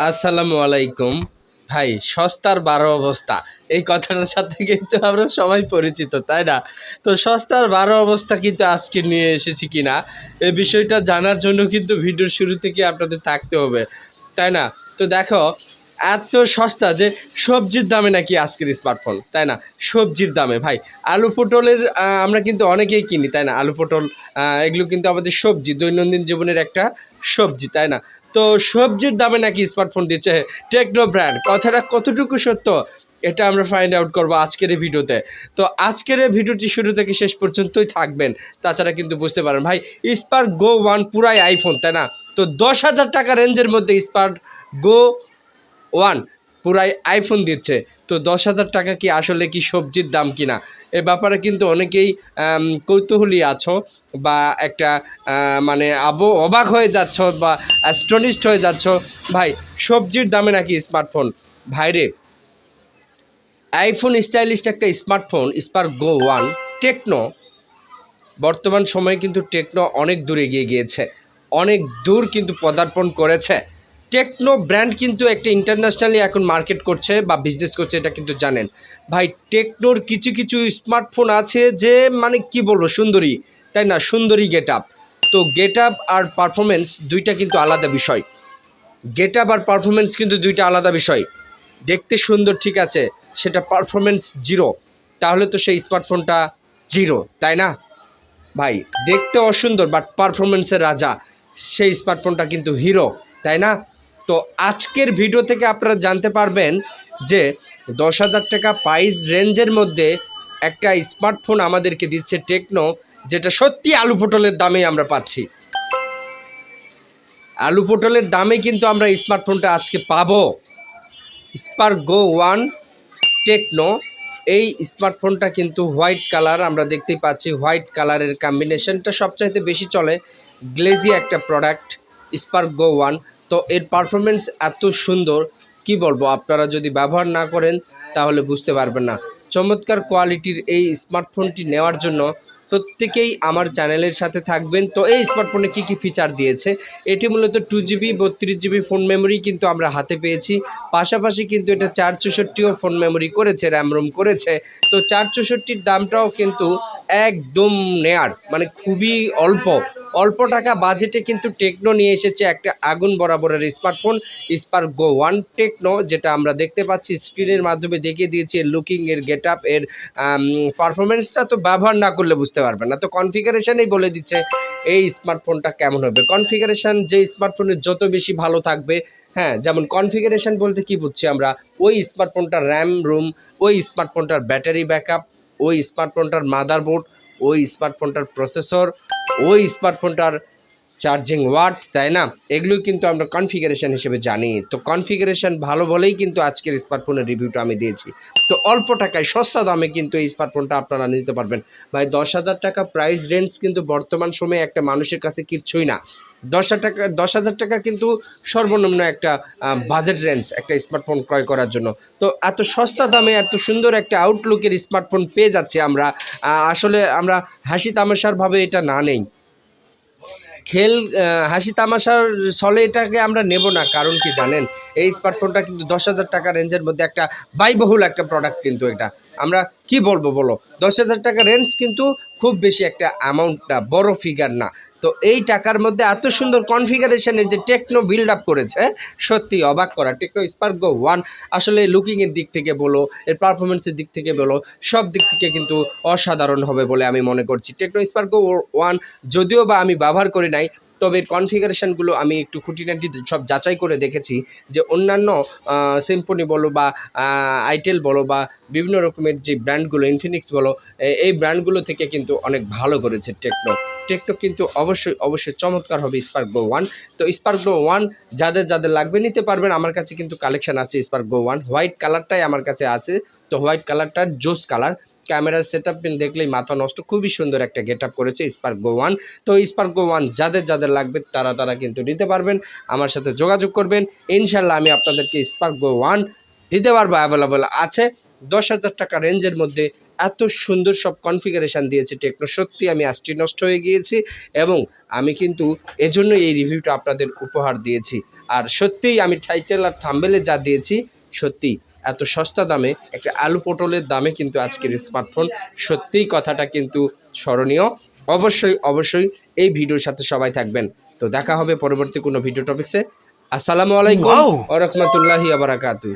আসসালামু আলাইকুম। ভাই, সস্তার বারো অবস্থা। এই কথাটার সাথে কিন্তু আমরা সবাই পরিচিত, তাই না? তো সস্তার বারো অবস্থা কিন্তু আজকে নিয়ে এসেছি কিনা এই বিষয়টা জানার জন্য কিন্তু ভিডিওর শুরু থেকে আপনাদের থাকতে হবে, তাই না? তো দেখো এত সস্তা যে সবজির দামে নাকি আজকের স্মার্টফোন তাই না? সবজির দামে। ভাই, আলু পটলের আমরা কিন্তু অনেকেই কিনি, তাই না? আলু পটল এগুলো কিন্তু আমাদের সবজি, দৈনন্দিন জীবনের একটা সবজি, তাই না? তো সবজির দামে নাকি স্মার্টফোন দিচ্ছে টেকনো ব্র্যান্ড কথাটা কতটুকু সত্য, এটা আমরা ফাইন্ড আউট করব আজকের এই ভিডিওতে। তো আজকের এই ভিডিওটি শুরু থেকে শেষ পর্যন্তই থাকবেন। তাছাড়া কিন্তু বুঝতে পারেন, ভাই স্পার্ক গো ওয়ান পুরাই আইফোন তাই না? তো দশ হাজার টাকা রেঞ্জের মধ্যে স্পার্ক গো ওয়ান, পুরাই আইফোন দিচ্ছে। তো দশ হাজার টাকা কি আসলে কি সবজির দাম কিনা? এ ব্যাপারে কিন্তু অনেকেই কৌতূহলী আছো বা একটা মানে আব অবাক হয়ে যাচ্ছ বা অ্যাস্টনিস্ট হয়ে যাচ্ছ, ভাই, সবজির দামে নাকি স্মার্টফোন ভাইরে আইফোন স্টাইলিস্ট একটা smartphone Spark Go one Tecno বর্তমান সময়ে কিন্তু টেকনো অনেক দূর এগিয়ে গিয়েছে। অনেক দূর কিন্তু পদার্পণ করেছে। টেকনো ব্র্যান্ড কিন্তু একটা ইন্টারন্যাশনালি এখন মার্কেট করছে বা বিজনেস করছে, এটা কিন্তু জানেন। ভাই, টেকনোর কিছু কিছু স্মার্টফোন আছে যে মানে কি বলব, সুন্দরী। তাই না? সুন্দরী গেট আপ তো গেট আপ আর পারফরমেন্স দুইটা কিন্তু আলাদা বিষয়। গেট আপ আর পারফরমেন্স কিন্তু দুইটা আলাদা বিষয়। দেখতে সুন্দর, ঠিক আছে। সেটা পারফরমেন্স জিরো তাহলে তো সেই স্মার্টফোনটা জিরো তাই না? ভাই, দেখতে অসুন্দর বাট পারফরমেন্সের রাজা। সেই স্মার্টফোনটা কিন্তু হিরো তাই না? তো আজকের ভিডিও থেকে আপনারা জানতে পারবেন যে দশ হাজার টাকা প্রাইস রেঞ্জের মধ্যে একটা স্মার্টফোন আমাদেরকে দিচ্ছে টেকনো যেটা সত্যি আলু পটলের দামে আমরা পাচ্ছি। আলু পটলের দামে কিন্তু আমরা স্মার্টফোনটা আজকে পাবো। স্পার্ক গো ওয়ান টেকনো এই স্মার্টফোনটা কিন্তু হোয়াইট কালার আমরা দেখতেই পাচ্ছি। হোয়াইট কালারের কম্বিনেশনটা সবচাইতে বেশি চলে। গ্লেজি একটা প্রোডাক্ট স্পার্ক গো ওয়ান তো এর পারফরমেন্স এত সুন্দর, কি বলব? আপনারা যদি ব্যবহার না করেন, তাহলে বুঝতে পারবেন না। চমৎকার কোয়ালিটির এই স্মার্টফোনটি নেওয়ার জন্য প্রত্যেকেই আমার চ্যানেলের সাথে থাকবেন। তো এই স্মার্টফোনে কী কী ফিচার দিয়েছে? এটি মূলত টু জিবি বত্রিশ জিবি ফোন মেমোরি কিন্তু আমরা হাতে পেয়েছি। পাশাপাশি কিন্তু এটা চার চৌষট্টিও ফোন মেমোরি করেছে র্যাম রোম করেছে। তো চার চৌষট্টির দামটাও কিন্তু একদম নেয়ার মানে খুবই অল্প। অল্প টাকা বাজেটে কিন্তু টেকনো নিয়ে এসেছে একটা আগুন বরাবরের smartphone, Spark Go one Tecno, যেটা আমরা দেখতে পাচ্ছি স্ক্রিনের মাধ্যমে দেখিয়ে দিয়েছি এর লুকিং এর গেট আপ এর পারফরমেন্সটা তো ব্যবহার না করলে বুঝতে পারবেন না। তো কনফিগারেশনেই বলে দিচ্ছে এই স্মার্টফোনটা কেমন হবে? কনফিগারেশন যে স্মার্টফোনের যত বেশি ভালো থাকবে হ্যাঁ যেমন কনফিগারেশন বলতে কি বুঝছি আমরা? ওই স্মার্টফোনটার র্যাম রুম ওই স্মার্টফোনটার ব্যাটারি ব্যাকআপ ওই স্মার্টফোনটার মাদারবোর্ড ওই স্মার্টফোনটার প্রসেসর ওই স্মার্টফোনটার চার্জিং ওয়াট তাই না? এগুলো কিন্তু আমরা কনফিগারেশন হিসেবে জানি। তো কনফিগারেশন ভালো বলেই কিন্তু আজকের স্মার্টফোনের রিভিউটা আমি দিয়েছি। তো অল্প টাকায় সস্তা দামে কিন্তু এই স্মার্টফোনটা আপনারা নিতে পারবেন। ভাই, দশ হাজার টাকা প্রাইস রেঞ্জ কিন্তু বর্তমান সময়ে একটা মানুষের কাছে কিচ্ছুই না। দশ টাকা, দশ হাজার টাকা কিন্তু সর্বনিম্ন একটা বাজেট রেঞ্জ একটা স্মার্টফোন ক্রয় করার জন্য। তো এত সস্তা দামে, এত সুন্দর একটা আউটলুকের স্মার্টফোন পেয়ে যাচ্ছি আমরা। আসলে আমরা হাসি তামাশার ভাবে এটা না নেই। খেল হাসি তামাশার ছলে এটাকে আমরা নেব না, কারণ কি জানেন? এই স্মার্টফোনটা কিন্তু দশ হাজার টাকা রেঞ্জের মধ্যে একটা ব্যয়বহুল একটা প্রোডাক্ট কিন্তু এটা। আমরা কি বলব বলো? দশ হাজার টাকা রেঞ্জ কিন্তু খুব বেশি একটা অ্যামাউন্টটা বড় ফিগার না। তো এই টাকার মধ্যে এত সুন্দর কনফিগারেশনের যে টেকনো বিল্ড আপ করেছে, সত্যি অবাক করা। টেকনো স্পার্ক ওয়ান আসলে লুকিংয়ের দিক থেকে বলো, এর পারফরমেন্সের দিক থেকে বলো, সব দিক থেকে কিন্তু অসাধারণ হবে বলে আমি মনে করছি। টেকনো স্পার্ক ওয়ান যদিও বা আমি ব্যবহার করি নাই, তবে কনফিগারেশনগুলো আমি একটু খুঁটিনাটি সব যাচাই করে দেখেছি যে অন্যান্য সিম্পনি বলো বা আইটেল বলো বা বিভিন্ন রকমের যে ব্র্যান্ডগুলো ইনফিনিক্স বলো এই ব্র্যান্ডগুলো থেকে কিন্তু অনেক ভালো করেছে টেকনো টেকনো কিন্তু অবশ্যই অবশ্যই চমৎকার হবে স্পার্ক গো ওয়ান তো স্পার্ক গো ওয়ান যাদের যাদের লাগবে নিতে পারবেন, আমার কাছে কিন্তু কালেকশন আছে স্পার্ক গো ওয়ান হোয়াইট কালারটাই আমার কাছে আছে। তো হোয়াইট কালারটার জোস কালার ক্যামেরার সেট আপ দেখলেই মাথা নষ্ট। খুবই সুন্দর একটা গেট আপ করেছে স্পার্ক গো ওয়ান তো স্পার্ক গো ওয়ান যাদের যাদের লাগবে তারা তারা কিন্তু নিতে পারবেন। আমার সাথে যোগাযোগ করবেন। ইনশাল্লাহ আমি আপনাদেরকে স্পার্ক গো ওয়ান দিতে পারব। অ্যাভেলেবল আছে। দশ হাজার টাকা রেঞ্জের মধ্যে এত সুন্দর সব কনফিগারেশন দিয়েছে টেকনো সত্যি আমি আজটি নষ্ট হয়ে গিয়েছি এবং আমি কিন্তু এজন্য এই রিভিউটা আপনাদের উপহার দিয়েছি। আর সত্যিই আমি টাইটেল আর থাম্বেলে যা দিয়েছি সত্যি এত সস্তা দামে একটা আলু পটলের দামে কিন্তু আজকের স্মার্টফোন সত্যিই কথাটা কিন্তু স্মরণীয়। অবশ্যই অবশ্যই এই ভিডিওর সাথে সবাই থাকবেন। তো দেখা হবে পরবর্তী কোনো ভিডিও টপিক্সে আসসালামু আলাইকুম Wow! ওয়া রাহমাতুল্লাহি ওয়া বারাকাতুহু।